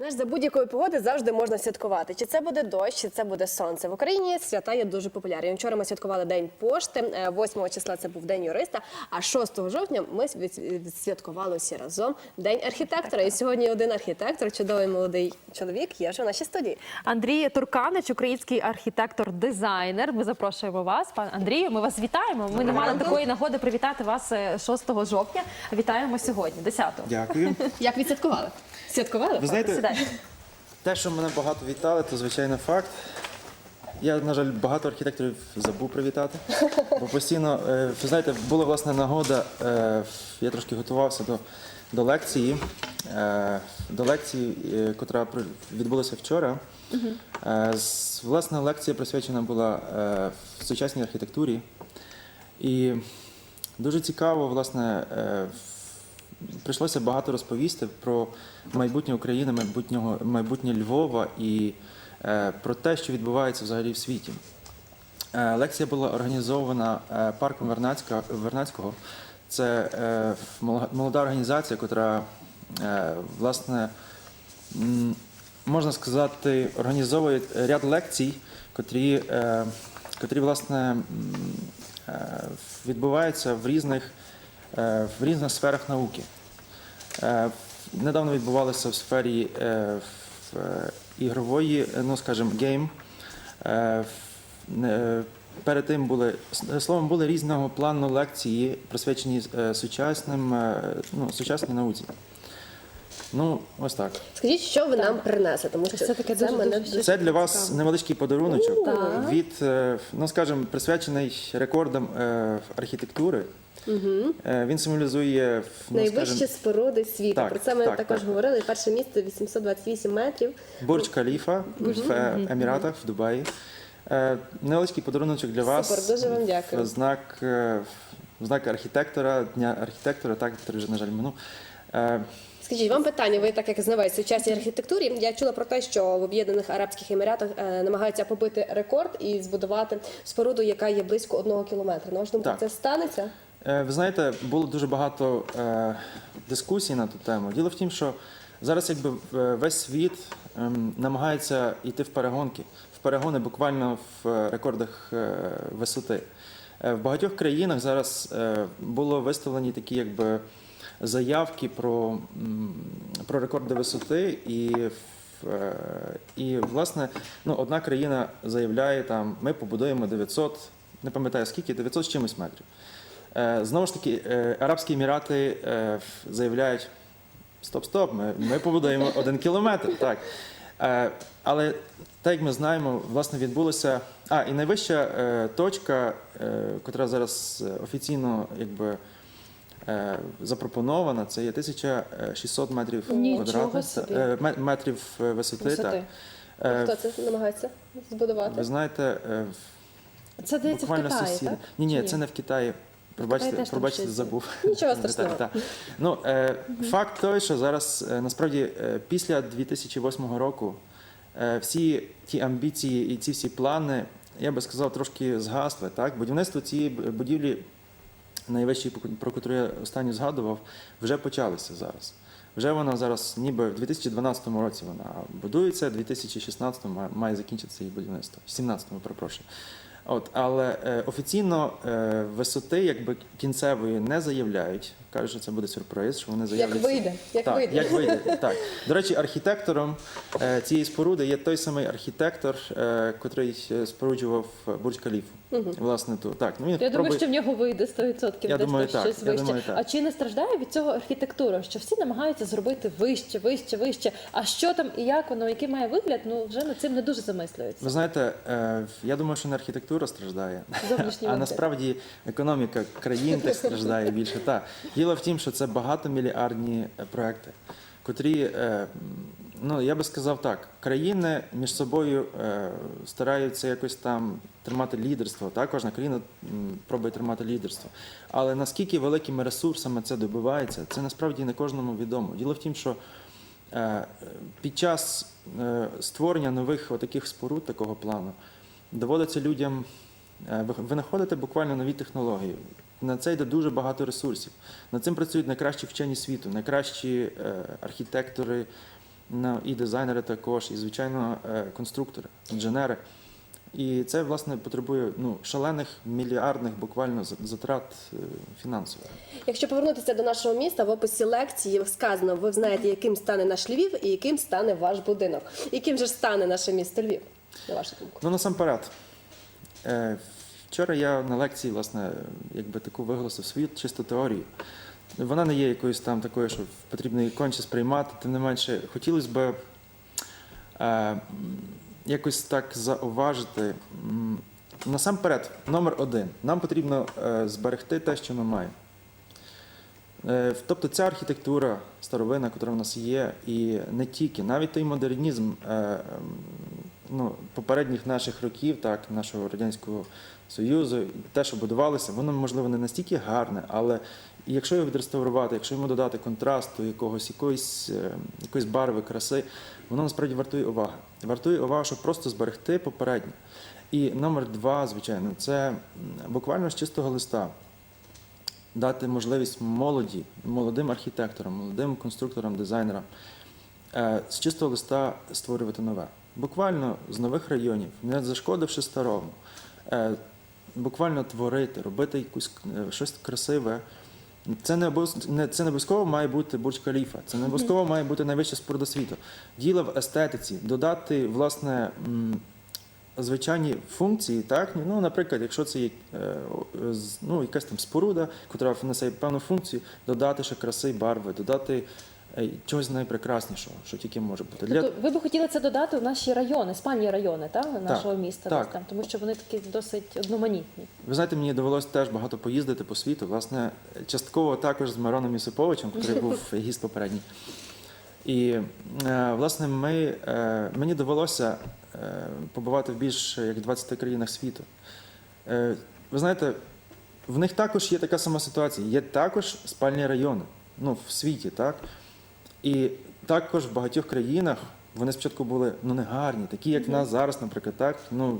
Знаєш, за будь-якої погоди завжди можна святкувати. Чи це буде дощ, чи це буде сонце. В Україні свята є дуже популярні. Вчора ми святкували День пошти, е, 8 числа це був День юриста, а 6 жовтня ми відсвяткували всі разом День архітектора. І сьогодні один архітектор, чудовий молодий чоловік, є вже в нашій студії. Андрій Турканич, український архітектор-дизайнер. Ми запрошуємо вас, пан Андрію. Ми вас вітаємо. Ми не мали такої нагоди привітати вас е, 6 жовтня. Вітаємо сьогодні, 10-го. Дякую. Як відсвяткували? Святкували? Ви знаєте, Сідайте. те, що мене багато вітали, то звичайно факт. Я, на жаль, багато архітекторів забув привітати. Бо постійно, е, ви знаєте, була власне нагода, е, я трошки готувався до, до лекції, е, до лекції, е, котра при- відбулася вчора. Е, з- Власне, лекція присвячена була е, сучасній архітектурі. І дуже цікаво, власне, е, прийшлося багато розповісти про майбутнє України, майбутнього, майбутнє Львова і е, про те, що відбувається взагалі в світі. Е, лекція була організована е, парком Вернацького. Це молода- організація, е, власне, можна сказати, організовує ряд лекцій, котрі, котрі власне, відбуваються в різних, в різних сферах науки. Е, Недавно відбувалося в сфері е, е, ігрової, е, ну скажімо, гейм. Е, Перед тим були словом були різного плану лекції, присвячені е, сучасним, е, ну, сучасній науці. Ну, ось так. Скажіть, що ви нам принесли, тому що Це таке дуже- мене дуже- Це для вас невеличкий подаруночок Так. від, е, ну скажімо, присвячений рекордам е, архітектури. Е, Він символізує ну, Найвищі скажімо, споруди світу. Так, Про це ми так, також так. говорили. Перше місце 828 метрів. Бурдж Каліфа в е, Еміратах, в Дубаї. Е, Невеличкий подаруночок для вас. Супер, дуже вам дякую. В знак, е, в знак архітектора, дня архітектора, так, який вже, на жаль, минув. Е, Скажіть, вам питання, ви так як знавець сучасній архітектурі. Я чула про те, що в Об'єднаних Арабських Еміратах е, намагаються побити рекорд і збудувати споруду, яка є близько одного кілометра. На вашу думку, Так. це станеться? Е, Ви знаєте, було дуже багато е, дискусій на ту тему. Діло в тім, що зараз якби в- весь світ ем, намагається йти в перегонки, в перегони буквально в е, рекордах е, висоти. Е, В багатьох країнах зараз е, було виставлені такі якби заявки про, про рекорди висоти і. е, І власне, ну одна країна заявляє там, ми побудуємо 900, не пам'ятаю скільки, 900 з чимось метрів. Е, Знову ж таки, е, Арабські Емірати заявляють: стоп, стоп, ми, ми побудуємо один кілометр. Так. Але так як ми знаємо, власне відбулося. А, і найвища точка, котра зараз офіційно якби. Е, Запропонована, це є 1600 метрів Нічого квадратних е, ме- метрів е, висоти. Висоти. Е, Хто це намагається збудувати? Ви знаєте, е, Це здається в Китаї, сусіди. так? Ні, ні, це не в Китаї. Пробачте, пробачте, забув. Нічого страшного. так. Ну, е, факт той, що зараз е, насправді е, після 2008 року е, всі ті амбіції і ці всі плани, я би сказав, трошки згасли. Так? Будівництво цієї будівлі, найвищої, про яку я останньо згадував, вже почалися зараз. Вже вона зараз, ніби в 2012 році вона будується, в 2016 має- закінчитися її будівництво. В 2017-му, перепрошую. От, але е, офіційно е, висоти якби кінцевої не заявляють. Кажуть, що це буде сюрприз, що вони Як вийде? Як так, вийде? як вийде. Так. До речі, архітектором е, цієї споруди є той самий архітектор, е, котрий е, споруджував Бурдж Каліфу. Власне, ту. Так, ну, він Я думаю, пробує- що в нього вийде 100%, Я десь думаю, так, щось я вище. думаю, так. А чи не страждає від цього архітектура? Що всі намагаються зробити вище, вище, вище. А що там і як воно, який має вигляд, ну вже над цим не дуже замислюються. Ви знаєте, е, я думаю, що не архітектура страждає, Зовнішній а вигляд. насправді економіка країн так страждає більше. Так. Діло в тім, що це багатомільярдні е, проекти, котрі, е, ну я би сказав так, країни між собою е, стараються якось там тримати лідерство. Так? Кожна країна пробує тримати лідерство. Але наскільки великими ресурсами це добивається, це насправді не кожному відомо. Діло в тім, що Під час створення нових таких споруд такого плану доводиться людям е, винаходити буквально нові технології. На це йде дуже багато ресурсів. Над цим працюють найкращі вчені світу, найкращі е, архітектори, ну, і дизайнери також, і звичайно е, конструктори, інженери. І це власне потребує ну, шалених мільярдних буквально за- затрат фінансових. Якщо повернутися до нашого міста, в описі лекції сказано, ви знаєте, яким стане наш Львів і яким стане ваш будинок. Яким же стане наше місто Львів, на вашу думку? Ну насамперед, е, вчора я на лекції, власне, якби таку виголосив свою чисту теорію. Вона не є якоюсь там такою, що потрібно її конче сприймати, тим не менше, хотілося б е, якось так зауважити. Насамперед, номер один. Нам потрібно е, зберегти те, що ми маємо. Е, Тобто ця архітектура старовина, яка в нас є, і не тільки, навіть той модернізм е, ну, попередніх наших років, так, нашого Радянського Союзу, те, що будувалося, воно, можливо, не настільки гарне, але якщо його відреставрувати, якщо йому додати контрасту, якогось, якоїсь, е, якоїсь барви, краси, воно насправді вартує уваги. Вартує уваги, щоб просто зберегти попереднє. І номер два, звичайно, це буквально з чистого листа дати можливість молоді, молодим архітекторам, молодим конструкторам, дизайнерам е, з чистого листа створювати нове. Буквально з нових районів, не зашкодивши старому, е, буквально творити, робити якусь е, щось красиве. Це не обов'язково це не обов'язково має бути Бурдж Каліфа, це не обов'язково має бути найвища споруда світу. Діло в естетиці, додати власне звичайні функції, так ну, наприклад, якщо це є е, ну, якась там споруда, яка несе певну функцію, додати ще краси, барви, додати чогось найпрекраснішого, що тільки може бути. Для Тобто ви б хотіли це додати в наші райони, спальні райони, так, нашого міста, так. там, тому що вони такі досить одноманітні. Ви знаєте, мені довелося теж багато поїздити по світу. Власне, частково також з Мироном Юсиповичем, який був гість попередній. І е, власне, ми, е, мені довелося е, побувати в більш як 20 країнах світу. Е, Ви знаєте, в них також є така сама ситуація. Є також спальні райони ну, в світі, так? І також в багатьох країнах вони спочатку були ну, не гарні, такі, як в нас зараз, наприклад, так. Ну,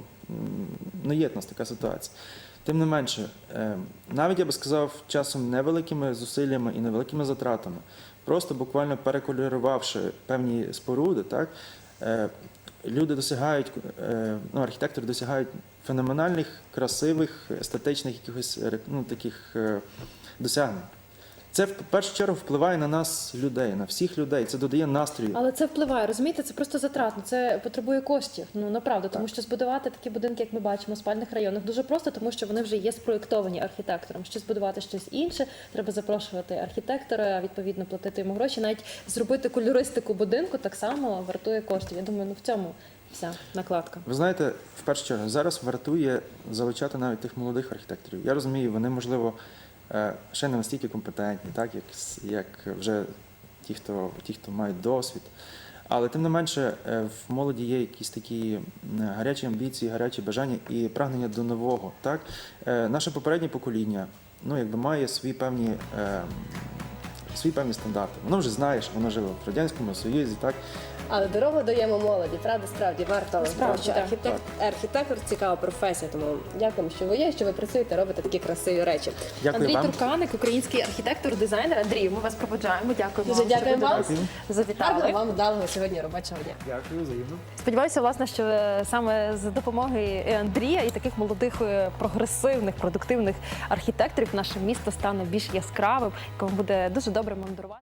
ну є в нас така ситуація. Тим не менше, е, навіть я би сказав, часом невеликими зусиллями і невеликими затратами, просто буквально перекольорувавши певні споруди, так, е, люди досягають, е, ну, архітектори досягають феноменальних, красивих, естетичних якихось ну, таких досягнень. Це в першу чергу впливає на нас, людей, на всіх людей. Це додає настрою. Але це впливає, розумієте, це просто затратно, це потребує коштів. Ну направду, тому що збудувати такі будинки, як ми бачимо, в спальних районах, дуже просто, тому що вони вже є спроєктовані архітектором. Щоб збудувати щось інше, треба запрошувати архітектора, відповідно платити йому гроші. Навіть зробити кольористику будинку так само вартує коштів. Я думаю, ну в цьому вся накладка. Ви знаєте, в першу чергу, зараз вартує залучати навіть тих молодих архітекторів. Я розумію, вони, можливо, ще не настільки компетентні, так, як, як вже ті, хто, ті, хто мають досвід. Але тим не менше, е, в молоді є якісь такі гарячі амбіції, гарячі бажання і прагнення до нового. Так? Е, Наше попереднє покоління ну, якби має свої певні, е, свої певні стандарти. Воно вже знає, що воно жило в Радянському Союзі, так? Але дорогу даємо молоді, правда, справді варто Справді, що так. архітектор, архітектор цікава професія. Тому дякуємо, що ви є, що ви працюєте, робите такі красиві речі. Дякую Андрій вам. Турканик, український архітектор, дизайнер. Андрій, ми вас проводжаємо. Дякуємо Дуже дякуємо вам. Дякую. завітали. Вам вдалого сьогодні робочого дня. Дякую, взаємно. Сподіваюся, власне, що саме з допомоги і Андрія і таких молодих е, прогресивних, продуктивних архітекторів наше місто стане більш яскравим, якому буде дуже добре мандрувати.